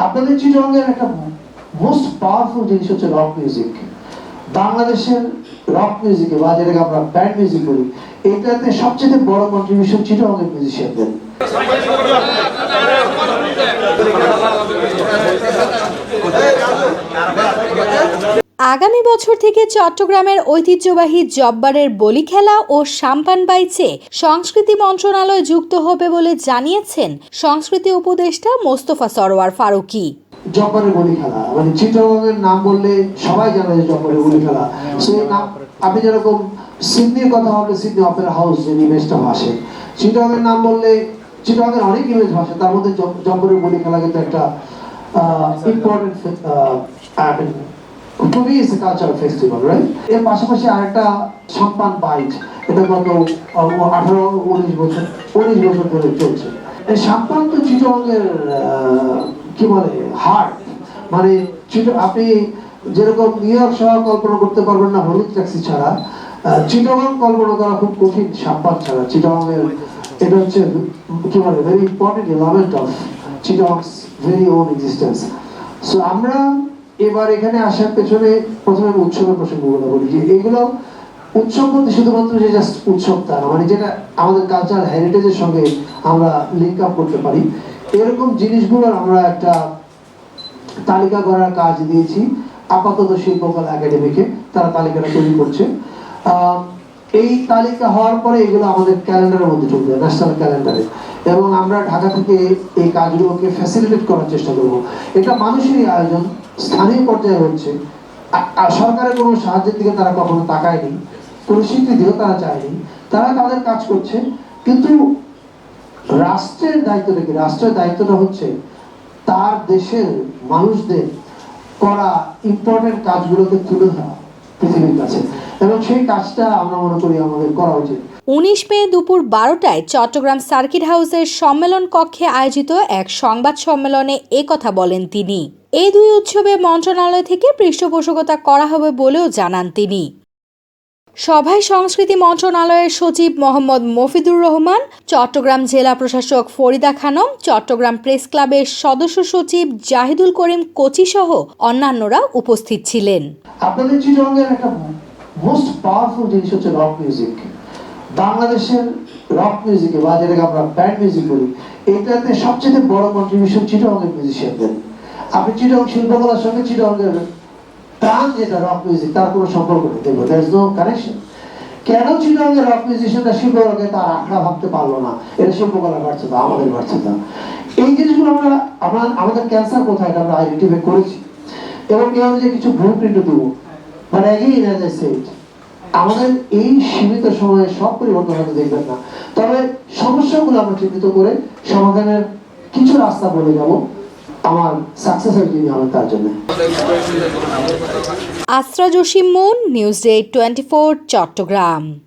আপনাদের চিটরঙ্গের একটা most powerful জিনিস হচ্ছে রক মিউজিক বাংলাদেশের রক মিউজিকে বা যেটাকে আমরা ব্যান্ড মিউজিক বলি, এটাতে সবচেয়ে বড় কন্ট্রিবিউশন চিটরঙ্গের মিউজিশিয়ানদের আগামী বছর থেকে চট্টগ্রামের ঐতিহ্যবাহী জব্বারের বলি খেলা ও সাম্পান বাইচে সংস্কৃতি মন্ত্রণালয় যুক্ত হবে বলে জানিয়েছেন সংস্কৃতি উপদেষ্টা মোস্তফা সরোয়ার ফারুকী। জব্বারের বলি খেলা। মানে নাম বললে সবাই জানে যে জব্বারের বলি খেলা। সেই নাম আপনি যেরকম সিডনির কথা ভাবলে সিডনি অপেরা হাউস যে ইমেজটা ভাসে। নাম বললে অনেক ইমেজ ভাসে, তার মধ্যে জব- জব্বারের বলি খেলা কিন্তু একটা ইম্পর্টেন্ট খুবই কালচারাল ফেস্টিভ্যাল রাইট এর পাশাপাশি আরেকটা সম্পান বাইট, এটা গত আঠারো, উনিশ বছর উনিশ বছর ধরে চলছে। এই সম্পান তো চিটরঙ্গের কি বলে হার্ট মানে আপনি যেরকম নিউ ইয়র্ক শহর কল্পনা করতে পারবেন না, হলুদ ট্যাক্সি ছাড়া। চিটাগং কল্পনা করা খুব কঠিন সাম্পান ছাড়া। চিটাগংয়ের, এটা হচ্ছে, কি বলে very important element of Chittagong's very own existence so আমরা এবার এখানে আসার পেছনে প্রথমে আমি উৎসবের প্রসঙ্গগুলো বলি, যে এইগুলো উৎসব বলতে শুধুমাত্র যে জাস্ট উৎসব তার মানে যেটা আমাদের কালচার হেরিটেজের সঙ্গে আমরা লিঙ্ক আপ করতে পারি। এরকম জিনিসগুলোর আমরা একটা তালিকা করার কাজ দিয়েছি, আপাতত শিল্পকলা একাডেমিকে তারা তালিকাটা তৈরি করছে। এই তালিকা হওয়ার পরে এগুলো আমাদের ক্যালেন্ডারের মধ্যে চলবে ন্যাশনাল ক্যালেন্ডারে এবং আমরা ঢাকা থেকে এই কাজগুলোকে ফ্যাসিলিটেট করার চেষ্টা করব। এটা মানুষেরই আয়োজন, স্থানীয় পর্যায়ে হচ্ছে। সরকারের কোনো সাহায্যের দিকে তারা কখনো তাকায়নি, কোনো স্বীকৃতিও তারা চায়নি। তারা তাদের কাজ করছে, কিন্তু রাষ্ট্রের দায়িত্বটা কি রাষ্ট্রের দায়িত্বটা হচ্ছে তার দেশের মানুষদের করা ইম্পর্টেন্ট কাজগুলোকে তুলে ধরা পৃথিবীর কাছে। এবং সেই কাজটা আমরা মনে করি আমাদের করা উচিত। উনিশ মে দুপুর বারোটায় চট্টগ্রাম সার্কিট হাউসের সম্মেলন কক্ষে আয়োজিত এক সংবাদ সম্মেলনে এ কথা বলেন তিনি। এই দুই উৎসবে মন্ত্রণালয় থেকে পৃষ্ঠপোষকতা করা হবে বলেও জানান তিনি। সভায় সংস্কৃতি মন্ত্রণালয়ের সচিব মোহাম্মদ মফিদুর রহমান চট্টগ্রাম জেলা প্রশাসক ফরিদা খানম চট্টগ্রাম প্রেস ক্লাবের সদস্য সচিব জাহিদুল করিম কোচি সহ অন্যান্যরা উপস্থিত ছিলেন। আপনাদের মোস্ট পাওয়ারফুল জিনিস হচ্ছে রক মিউজিক বাংলাদেশের রক মিউজিকে বা যেটাকে আমরা ব্যান্ড মিউজিক বলি, এটাতে সবচেয়ে বড় কন্ট্রিবিউশন চিটরঙ্গের মিউজিশিয়ানদের আপনি চিটরং শিল্পকলার সঙ্গে চিটরঙ্গের প্রাণ যেটা রক মিউজিক তার কোনো সম্পর্ক নেই। দেখব দ্যার ইজ নো কানেকশন কেন চিটরঙ্গের রক মিউজিশিয়ানরা শিল্পকলাকে তার আঁকড়া ভাবতে পারল না? এটা শিল্পকলার ব্যর্থতা আমাদের ব্যর্থতা এই জিনিসগুলো আমরা আমরা, আমাদের ক্যান্সার কোথায়, এটা আমরা আইডেন্টিফাই করেছি। এবং এই অনুযায়ী কিছু ব্লু প্রিন্টও দেবো। বাট অ্যাগেইন অ্যাজ আমাদের এই সীমিত সময়ে সব পরিবর্তন হতে দেখবেন না। তবে সমস্যাগুলো আমরা চিহ্নিত করে সমাধানের কিছু রাস্তা বলে যাব। আমার সাকসেস যিনি হবে তার জন্য। আশ্রা Jasim moon news day twenty four Chattogram.